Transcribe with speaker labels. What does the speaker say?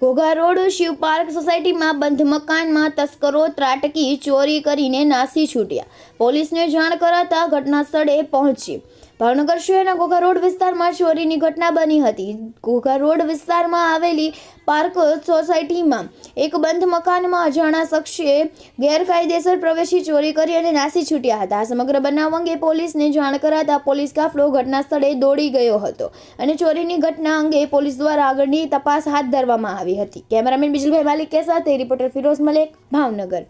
Speaker 1: Ghogha road Shiv park સોસાયટીમાં બંધ મકાનમાં તસ્કરો ત્રાટકી, ચોરી કરીને નાસી છૂટ્યા. પોલીસને જાણ કરાતા ઘટના સ્થળે પહોંચી. ભાવનગર શહેરના ઘોઘા રોડ વિસ્તારમાં ચોરીની ઘટના બની હતી. ઘોઘા રોડ વિસ્તારમાં આવેલી પાર્ક સોસાયટીમાં એક બંધ મકાનમાં અજાણા શખ્સે ગેરકાયદેસર પ્રવેશી ચોરી કરી અને નાસી છૂટ્યા હતા. આ સમગ્ર બનાવ અંગે પોલીસને જાણ કરાતા પોલીસ કાફલો ઘટના સ્થળે દોડી ગયો હતો અને ચોરીની ઘટના અંગે પોલીસ દ્વારા આગળની તપાસ હાથ ધરવામાં આવી હતી. કેમેરામેન બિજલભાઈ માલિકે સાથે રિપોર્ટર ફિરોઝ મલેક, ભાવનગર.